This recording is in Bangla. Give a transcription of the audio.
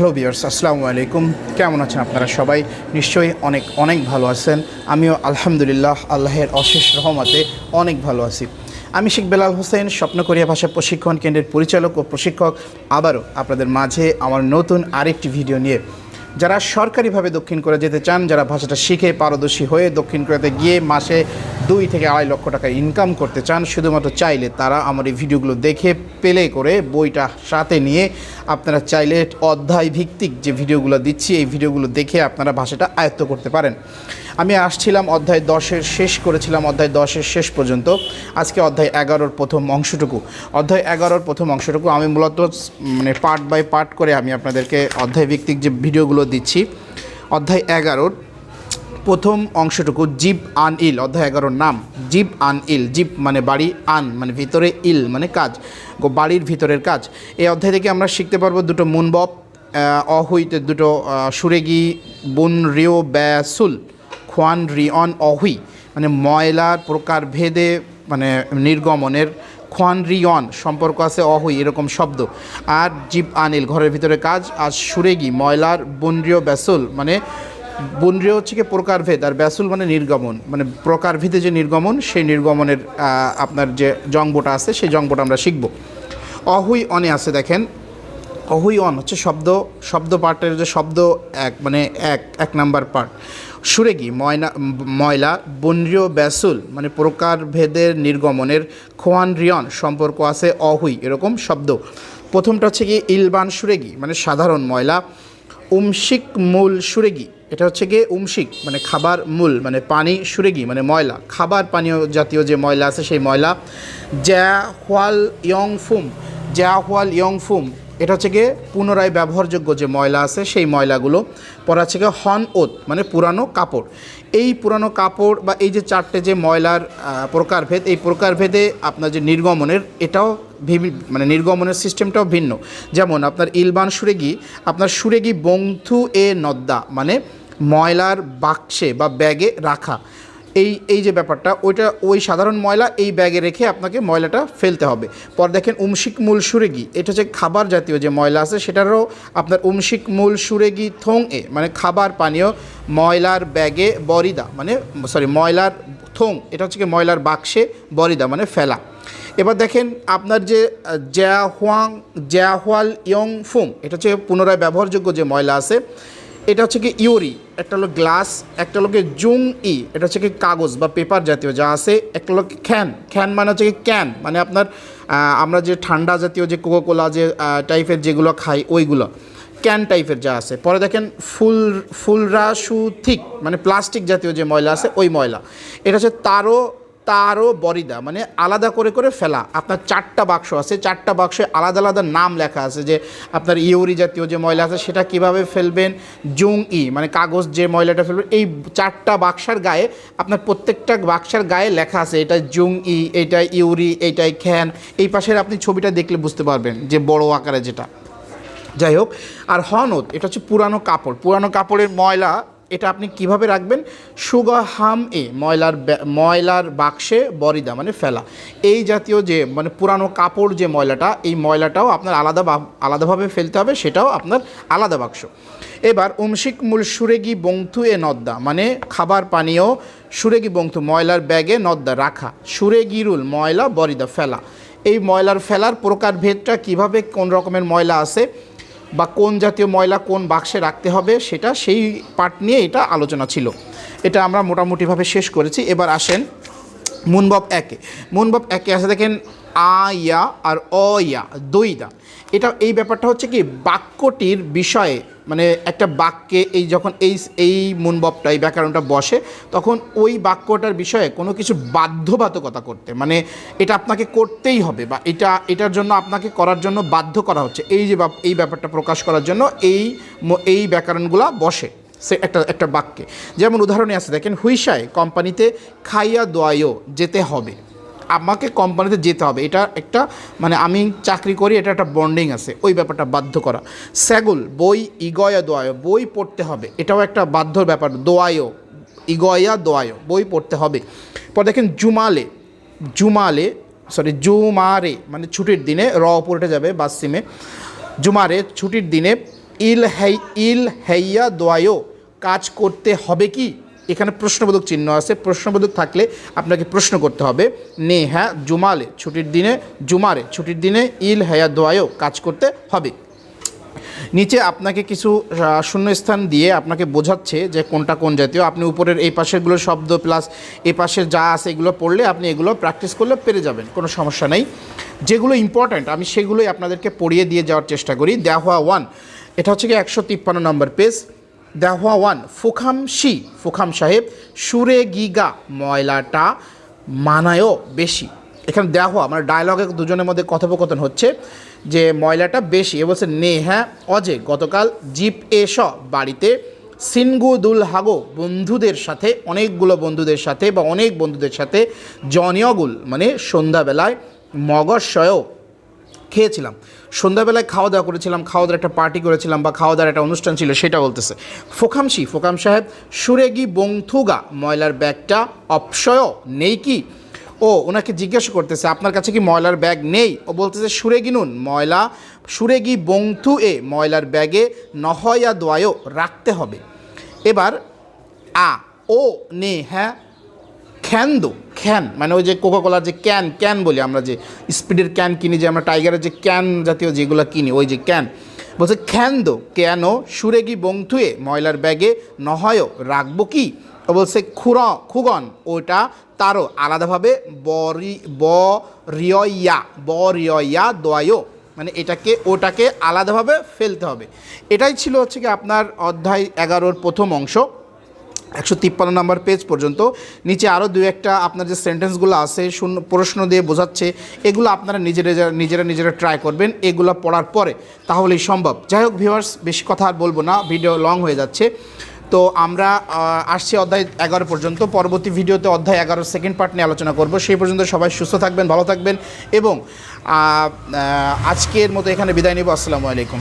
হ্যালো বিয়ার্স আসসালামু আলাইকুম কেমন আছেন আপনারা সবাই? নিশ্চয়ই অনেক অনেক ভালো আছেন। আমিও আলহামদুলিল্লাহ আল্লাহের অশেষ রহমতে অনেক ভালো আছি। আমি শেখ বেলাল হোসেন, স্বপ্নকরিয়া ভাষা প্রশিক্ষণ কেন্দ্রের পরিচালক ও প্রশিক্ষক। আবারও আপনাদের মাঝে আমার নতুন আরেকটি ভিডিও নিয়ে যারা সরকারিভাবে দক্ষিণ করে যেতে চান, যারা ভাষাটা শিখে পারদর্শী হয়ে দক্ষিণ কোরিয়াতে গিয়ে মাসে দুই থেকে আড়াই লক্ষ টাকা ইনকাম করতে চান, শুধুমাত্র চাইলে তারা আমার এই ভিডিওগুলো দেখে পেলে করে বইটা সাথে নিয়ে আপনারা চাইলে অধ্যায় ভিত্তিক যে ভিডিওগুলো দিচ্ছি, এই ভিডিওগুলো দেখে আপনারা ভাষাটা আয়ত্ত করতে পারেন। আমি আসছিলাম অধ্যায় দশের শেষ, করেছিলাম অধ্যায় দশের শেষ পর্যন্ত। আজকে অধ্যায় এগারোর প্রথম অংশটুকু। অধ্যায় এগারোর প্রথম অংশটুকু। আমি মূলত মানে পার্ট বাই পার্ট করে আমি আপনাদেরকে অধ্যায় ভিত্তিক যে ভিডিওগুলো দিচ্ছি, অধ্যায় এগারোর প্রথম অংশটুকু জিপ আন ইল। অধ্যায় এগারোর নাম জিপ আন ইল। জিপ মানে বাড়ি, আন মানে ভিতরে ইল মানে কাজ বাড়ির ভিতরের কাজ। এই অধ্যায় থেকে আমরা শিখতে পারব দুটো মুনবব অহুইতে দুটো সুরেগি, বুন, রিও, ব্যাসুল। খোয়ান রিয়ন অহুই মানে ময়লার প্রকার ভেদে মানে নির্গমনের খোয়ান রিয়ন সম্পর্ক আছে অহুই, এরকম শব্দ। আর জিপ আনিল, ঘরের ভিতরে কাজ, আর সুরেগি, ময়লার বনরিয় ব্যাসুল মানে বনরিয় হচ্ছে কি প্রকারভেদ আর ব্যাসুল মানে নির্গমন মানে প্রকারভেদে যে নির্গমন, সেই নির্গমনের আপনার যে জঙ্গটা আছে, সেই জঙ্গটা আমরা শিখব। অহুই অনে আছে, দেখেন। অহুই অন হচ্ছে শব্দ শব্দ পার্টের যে শব্দ এক মানে এক এক নাম্বার পার্ট সুরেগি, ময়না, ময়লা বনরিয় ব্যাসুল মানে প্রকারভেদের নির্গমনের খোয়ান রিয়ন সম্পর্ক আছে অহুই, এরকম শব্দ। প্রথমটা হচ্ছে কি ইলবান সুরেগি মানে সাধারণ ময়লা। উমশিক মূল সুরেগি, এটা হচ্ছে গিয়ে উমশিক মানে খাবার মূল মানে পানি সুরেগি মানে ময়লা। খাবার পানীয় জাতীয় যে ময়লা আছে সেই ময়লা। জ্যা হোয়াল ইয়ং ফুম জ্যা হোয়াল ইয়ং ফুম এটা হচ্ছে গিয়ে পুনরায় ব্যবহারযোগ্য যে ময়লা আছে, সেই ময়লাগুলো পরে হচ্ছে গিয়ে হন ওত মানে পুরানো কাপড়। এই পুরানো কাপড় বা এই যে চারটে যে ময়লার প্রকারভেদ, এই প্রকারভেদে আপনার যে নির্গমনের, এটাও মানে নির্গমনের সিস্টেমটাও ভিন্ন। যেমন আপনার ইলবান সুরেগি, আপনার সুরেগি বংথু এ নদ্দা মানে ময়লার বাক্সে বা ব্যাগে রাখা। এই এই যে ব্যাপারটা, ওইটা ওই সাধারণ ময়লা এই ব্যাগে রেখে আপনাকে ময়লাটা ফেলতে হবে। পর দেখেন উমশিক মূল সুরেগি, এটা হচ্ছে খাবার জাতীয় যে ময়লা আছে, সেটারও আপনার উমশিক মূল সুরেগি থং এ মানে খাবার পানীয় ময়লার ব্যাগে বরিদা মানে সরি, ময়লার থং, এটা হচ্ছে কি ময়লার বাক্সে বরিদা মানে ফেলা। এবার দেখেন আপনার যে, জ্যা হোয়াং, জ্যা হোয়াল ইয়ং ফুম এটা হচ্ছে পুনরায় ব্যবহারযোগ্য যে ময়লা আছে এটা হচ্ছে কি ইউরি, একটা হলো গ্লাস, একটা হলো কি জুং ই, এটা হচ্ছে কি কাগজ বা পেপার জাতীয় যা আছে, একটা হলো কি খ্যান। খ্যান মানে হচ্ছে কি ক্যান মানে আপনার আমরা যে ঠান্ডা জাতীয় যে কোকোকোলা যে টাইপের যেগুলো খাই, ওইগুলো, ক্যান টাইপের যা আছে। পরে দেখেন ফুল, ফুলরা সুথিক মানে প্লাস্টিক জাতীয় যে ময়লা আছে, ওই ময়লা। এটা হচ্ছে তারও তারও বরিদা মানে আলাদা করে করে ফেলা। আপনার চারটা বাক্স আছে, চারটা বাক্সে আলাদা আলাদা নাম লেখা আছে যে আপনার ইউরি জাতীয় যে ময়লা আছে সেটা কীভাবে ফেলবেন জুং ই মানে কাগজ যে ময়লাটা ফেলবেন, এই চারটা বাক্সার গায়ে আপনার প্রত্যেকটা বাক্সার গায়ে লেখা আছে, এটা জুং ই এইটা ইউরি এইটাই খ্যান, এই পাশের আপনি ছবিটা দেখলে বুঝতে পারবেন যে বড় আকারে যেটা। যাই হোক, আর হনদ, এটা হচ্ছে পুরানো কাপড়। পুরানো কাপড়ের ময়লা এটা আপনি কীভাবে রাখবেন? সুগা হাম এ, ময়লার ময়লার বাক্সে বরিদা মানে ফেলা। এই জাতীয় যে মানে পুরানো কাপড় যে ময়লাটা, এই ময়লাটাও আপনার আলাদা আলাদাভাবে ফেলতে হবে, সেটাও আপনার আলাদা বাক্স। এবার উমশিক মূল সুরেগি বংথু এ নদ্দা মানে খাবার পানীয় সুরেগি বংথু, ময়লার ব্যাগে নদ্দা রাখা। সুরেগিরুল ময়লা, বরিদা ফেলা। এই ময়লার ফেলার প্রকারভেদটা কীভাবে কোন রকমের ময়লা আছে? বা কোন জাতীয় ময়লা কোন বাক্সে রাখতে হবে সেটা সেই পার্ট নিয়ে এটা আলোচনা ছিল। এটা আমরা মোটামুটিভাবে শেষ করেছি। এবার আসেন মুনবব একে। মুনবব একে আছে দেখেন আ, ইয়া আর অ, ইয়া দইদা এটা, এই ব্যাপারটা হচ্ছে কি, বাক্যটির বিষয়ে মানে একটা বাক্যে এই যখন এই এই মুনববটা, এই ব্যাকরণটা বসে, তখন ওই বাক্যটার বিষয়ে কোনো কিছু বাধ্যবাধকতা করতে। মানে এটা আপনাকে করতেই হবে বা এটা, এটার জন্য আপনাকে করার জন্য বাধ্য করা হচ্ছে। এই যে এই ব্যাপারটা প্রকাশ করার জন্য এই এই ব্যাকরণগুলা বসে। সে একটা একটা বাক্যে। যেমন উদাহরণে আছে, দেখেন হুইশায় কোম্পানিতে খাইয়া দোয়ায়ও যেতে হবে। আমাকে কোম্পানিতে যেতে হবে। এটা একটা মানে আমি চাকরি করি, এটা একটা বন্ডিং আছে, ওই ব্যাপারটা বাধ্য করা। স্যাগুল বই ইগয়া দোয়ায় বই পড়তে হবে। এটাও একটা বাধ্যর ব্যাপার দোয়ায়ও ইগয়া দোয়ায়ও বই পড়তে হবে। পর দেখেন, জুমালে জুমালে সরি জুমারে মানে ছুটির দিনে র উঠে যাবে বাসিমে জুমারে ছুটির দিনে ইল হেই, ইল হেইয়া দোয়ায়ো কাজ করতে হবে কি? এখানে প্রশ্নবোধক চিহ্ন আছে। প্রশ্নবোধক থাকলে আপনাকে প্রশ্ন করতে হবে। নে হ্যাঁ জুমালে, ছুটির দিনে জুমারে, ছুটির দিনে ইল হেয়া দোয়ায়ো কাজ করতে হবে। নিচে আপনাকে কিছু শূন্যস্থান দিয়ে আপনাকে বোঝাচ্ছে যে কোনটা কোন জাতীয়। আপনি উপরের এই পাশেরগুলো শব্দ প্লাস এই পাশের যা আছে এগুলো পড়লে আপনি এগুলো প্র্যাকটিস করলে পেরে যাবেন, কোনো সমস্যা নেই। যেগুলো ইম্পর্ট্যান্ট আমি সেগুলোই আপনাদেরকে পড়িয়ে দিয়ে যাওয়ার চেষ্টা করি। দেহা ওয়ান এটা হচ্ছে কি একশো তিপ্পান্ন নম্বর পেজ দেহা ওয়ান ফুখাম সাহেব, সুরে গিগা ময়লাটা মানায়ও বেশি। এখানে দেখো আমার ডায়লগে দুজনের মধ্যে কথোপকথন হচ্ছে যে ময়লাটা বেশি। এ বলছে, নে হ্যাঁ অজে গতকাল জিপ এস বাড়িতে সিনগুদুল হাগো বন্ধুদের সাথে, অনেকগুলো বন্ধুদের সাথে বা অনেক বন্ধুদের সাথে জনিয়গুল মানে সন্ধ্যাবেলায় মগজসয় খেয়েছিলাম। সন্ধ্যাবেলায় খাওয়া দাওয়া করেছিলাম, খাওয়া দাওয়ার একটা পার্টি করেছিলাম বা খাওয়া দাওয়ার একটা অনুষ্ঠান ছিল সেটা বলতেছে। ফোকামশি ফোকাম সাহেব সুরেগি বংথুগা, ময়লার ব্যাগটা অপসয়, নেই কি? ও, ওনাকে জিজ্ঞাসা করতেছে, আপনার কাছে কি ময়লার ব্যাগ নেই? ও বলতেছে, সুরেগি নুন, ময়লা, সুরেগি বংথু এ ময়লার ব্যাগে নহয়া দোয়ায়ও রাখতে হবে। এবার, আ, ও, নে হ্যাঁ খ্যান্দো খ্যান মানে ওই যে কোকাকোলার যে ক্যান ক্যান বলি আমরা যে স্পিডের ক্যান কিনি, যে আমরা টাইগারের যে ক্যান জাতীয় যেগুলো কিনি, ওই যে ক্যান বলছে খ্যান্দো কেন সুরেগি বংথুয়ে, ময়লার ব্যাগে নহয় রাখব কি? বলছে, খুর, খুগন ওটা তারও আলাদাভাবে বরি ব রিয়া ব রিয়া দোয়ায়ো মানে এটাকে, ওটাকে আলাদাভাবে ফেলতে হবে। এটাই ছিল হচ্ছে কি আপনার অধ্যায় এগারোর প্রথম অংশ। একশো তিপ্পান্ন নম্বর পেজ পর্যন্ত। নিচে আরও দু একটা আপনার যে সেন্টেন্সগুলো আছে, শূন্য প্রশ্ন দিয়ে বোঝাচ্ছে, এগুলো আপনারা নিজেরা নিজেরা নিজেরা ট্রাই করবেন, এগুলো পড়ার পরে তাহলেই সম্ভব। যাই হোক ভিউয়ার্স বেশি কথা আর বলব না ভিডিও লং হয়ে যাচ্ছে। তো আমরা আসছি অধ্যায় এগারো পর্যন্ত। পরবর্তী ভিডিওতে অধ্যায় এগারো সেকেন্ড পার্ট নিয়ে আলোচনা করব। সেই পর্যন্ত সবাই সুস্থ থাকবেন, ভালো থাকবেন এবং আজকের মতো এখানে বিদায় নিব। আসসালামু আলাইকুম।